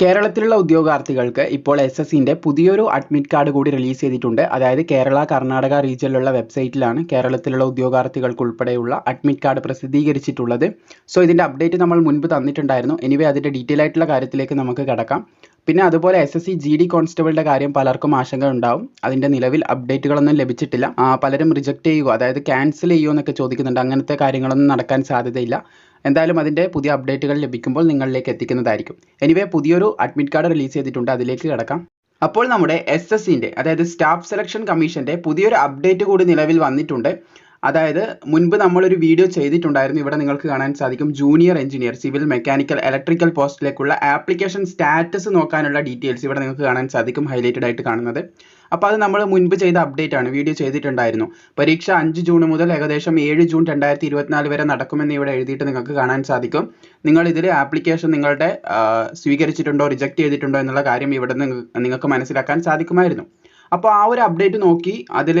കേരളത്തിലുള്ള ഉദ്യോഗാർത്ഥികൾക്ക് ഇപ്പോൾ എസ് എസ് സിന്റെ പുതിയൊരു അഡ്മിറ്റ് കാർഡ് കൂടി റിലീസ് ചെയ്തിട്ടുണ്ട്. അതായത് കേരള കർണാടക റീജിയനിലുള്ള വെബ്സൈറ്റിലാണ് കേരളത്തിലുള്ള ഉദ്യോഗാർത്ഥികൾക്ക് ഉൾപ്പെടെയുള്ള അഡ്മിറ്റ് കാർഡ് പ്രസിദ്ധീകരിച്ചിട്ടുള്ളത്. സോ ഇതിന്റെ അപ്ഡേറ്റ് നമ്മൾ മുൻപ് തന്നിട്ടുണ്ടായിരുന്നു. എനിവേ അതിന്റെ ഡീറ്റെയിൽ ആയിട്ടുള്ള കാര്യത്തിലേക്ക് നമുക്ക് കിടക്കാം. പിന്നെ അതുപോലെ S S C G D കോൺസ്റ്റബിളിന്റെ കാര്യം പലർക്കും ആശങ്ക ഉണ്ടാവും അതിന്റെ നിലവിൽ അപ്ഡേറ്റുകളൊന്നും ലഭിച്ചിട്ടില്ല. പലരും റിജക്ട് ചെയ്യുക അതായത് ക്യാൻസൽ ചെയ്യുമോ എന്നൊക്കെ ചോദിക്കുന്നുണ്ട്. അങ്ങനത്തെ കാര്യങ്ങളൊന്നും നടക്കാൻ സാധ്യതയില്ല. എന്തായാലും അതിന്റെ പുതിയ അപ്ഡേറ്റുകൾ ലഭിക്കുമ്പോൾ നിങ്ങളിലേക്ക് എത്തിക്കുന്നതായിരിക്കും. എനിവേ പുതിയൊരു അഡ്മിറ്റ് കാർഡ് റിലീസ് ചെയ്തിട്ടുണ്ട്. അതിലേക്ക് കിടക്കാം. അപ്പോൾ നമ്മുടെ എസ് എസ് സിന്റെ അതായത് സ്റ്റാഫ് സെലക്ഷൻ കമ്മീഷന്റെ പുതിയൊരു അപ്ഡേറ്റ് കൂടി നിലവിൽ വന്നിട്ടുണ്ട്. അതായത് മുൻപ് നമ്മളൊരു വീഡിയോ ചെയ്തിട്ടുണ്ടായിരുന്നു ഇവിടെ നിങ്ങൾക്ക് കാണാൻ സാധിക്കും. Junior engineer civil mechanical electrical പോസ്റ്റിലേക്കുള്ള application status നോക്കാനുള്ള ഡീറ്റെയിൽസ് ഇവിടെ നിങ്ങൾക്ക് കാണാൻ സാധിക്കും ഹൈലൈറ്റഡ് ആയിട്ട് കാണുന്നത്. അപ്പോൾ അത് നമ്മൾ മുൻപ് ചെയ്ത അപ്ഡേറ്റ് ആണ് വീഡിയോ ചെയ്തിട്ടുണ്ടായിരുന്നു. പരീക്ഷ അഞ്ച് ജൂൺ മുതൽ ഏകദേശം ഏഴ് ജൂൺ രണ്ടായിരത്തി ഇരുപത്തിനാല് വരെ നടക്കുമെന്ന് ഇവിടെ എഴുതിയിട്ട് നിങ്ങൾക്ക് കാണാൻ സാധിക്കും. നിങ്ങൾ ഇതിൽ ആപ്ലിക്കേഷൻ നിങ്ങളുടെ സ്വീകരിച്ചിട്ടുണ്ടോ റിജക്ട് ചെയ്തിട്ടുണ്ടോ എന്നുള്ള കാര്യം ഇവിടെ നിങ്ങൾക്ക് മനസ്സിലാക്കാൻ സാധിക്കുമായിരുന്നു. അപ്പോൾ ആ ഒരു അപ്ഡേറ്റ് നോക്കി അതിൽ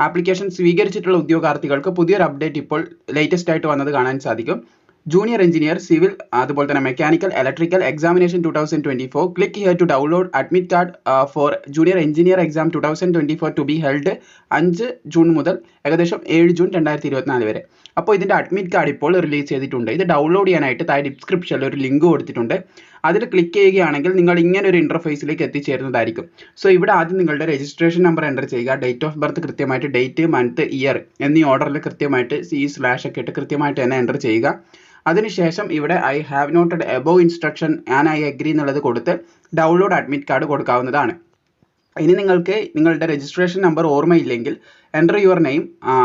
ആപ്ലിക്കേഷൻ സ്വീകരിച്ചിട്ടുള്ള ഉദ്യോഗാർത്ഥികൾക്ക് പുതിയൊരു അപ്ഡേറ്റ് ഇപ്പോൾ latest ആയിട്ട് വന്നത് കാണാൻ സാധിക്കും. ജൂനിയർ എഞ്ചിനീയർ സിവിൽ അതുപോലെ തന്നെ mechanical electrical examination two thousand twenty four click here to download admit card for junior engineer exam two thousand twenty four to be held അഞ്ച് ജൂൺ മുതൽ ഏകദേശം ഏഴ് ജൂൺ രണ്ടായിരത്തി ഇരുപത്തിനാല് വരെ. അപ്പോൾ ഇതിന്റെ അഡ്മിറ്റ് കാർഡ് ഇപ്പോൾ റിലീസ് ചെയ്തിട്ടുണ്ട്. ഇത് ഡൗൺലോഡ് ചെയ്യാനായിട്ട് താഴെ ഡിസ്ക്രിപ്ഷനിൽ ഒരു ലിങ്ക് കൊടുത്തിട്ടുണ്ട്. അതിൽ ക്ലിക്ക് ചെയ്യുകയാണെങ്കിൽ നിങ്ങൾ ഇങ്ങനെ ഒരു ഇന്റർഫേസിലേക്ക് എത്തിച്ചേരുന്നതായിരിക്കും. സോ ഇവിടെ ആദ്യം നിങ്ങളുടെ രജിസ്ട്രേഷൻ നമ്പർ എന്റർ ചെയ്യുക ഡേറ്റ് ഓഫ് ബർത്ത് കൃത്യമായിട്ട് ഡേറ്റ് മന്ത് ഇയർ എന്നീ ഓർഡറിൽ കൃത്യമായിട്ട് സി സ്ലാഷ് ഒക്കെ ഇട്ട് കൃത്യമായിട്ട് തന്നെ എന്റർ ചെയ്യുക. അതിനുശേഷം ഇവിടെ I have noted above instruction and I agree എന്നുള്ളത് കൊടുത്ത് ഡൗൺലോഡ് അഡ്മിറ്റ് കാർഡ് കൊടുക്കാവുന്നതാണ്. ഇനി നിങ്ങൾക്ക് നിങ്ങളുടെ രജിസ്ട്രേഷൻ നമ്പർ ഓർമ്മയില്ലെങ്കിൽ എന്റർ യുവർ നെയിം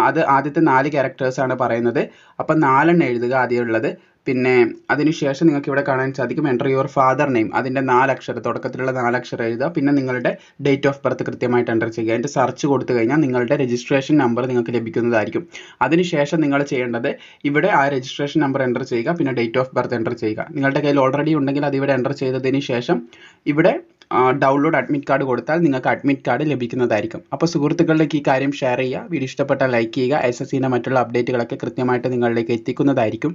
അത് ആദ്യത്തെ നാല് ക്യാരക്ടേഴ്സ് ആണ് പറയുന്നത്. അപ്പം നാലെണ്ണം എഴുതുക ആദ്യമുള്ളത് പിന്നെ അതിനുശേഷം നിങ്ങൾക്ക് ഇവിടെ കാണാൻ സാധിക്കും എന്റർ യുവർ ഫാദർ നെയിം അതിന്റെ നാലക്ഷരം തുടക്കത്തിലുള്ള നാലക്ഷരം എഴുതുക. പിന്നെ നിങ്ങളുടെ ഡേറ്റ് ഓഫ് ബർത്ത് കൃത്യമായിട്ട് എന്റർ ചെയ്യുക. അതിന്റെ സെർച്ച് കൊടുത്തു കഴിഞ്ഞാൽ നിങ്ങളുടെ രജിസ്ട്രേഷൻ നമ്പർ നിങ്ങൾക്ക് ലഭിക്കുന്നതായിരിക്കും. അതിനുശേഷം നിങ്ങൾ ചെയ്യേണ്ടത് ഇവിടെ ആ രജിസ്ട്രേഷൻ നമ്പർ എന്റർ ചെയ്യുക. പിന്നെ ഡേറ്റ് ഓഫ് ബർത്ത് എന്റർ ചെയ്യുക. നിങ്ങളുടെ കയ്യിൽ ഓൾറെഡി ഉണ്ടെങ്കിൽ അത് ഇവിടെ എന്റർ ചെയ്തതിന് ശേഷം ഇവിടെ ഡൗൺലോഡ് അഡ്മിറ്റ് കാർഡ് കൊടുത്താൽ നിങ്ങൾക്ക് അഡ്മിറ്റ് കാർഡ് ലഭിക്കുന്നതായിരിക്കും. അപ്പോൾ സുഹൃത്തുക്കളിലേക്ക് ഈ കാര്യം ഷെയർ ചെയ്യുക. വീഡിയോ ഇഷ്ടപ്പെട്ടാൽ ലൈക്ക് ചെയ്യുക. എസ് എസ് സിന്റെ മറ്റുള്ള അപ്ഡേറ്റുകളൊക്കെ കൃത്യമായിട്ട് നിങ്ങളിലേക്ക് എത്തിക്കുന്നതായിരിക്കും.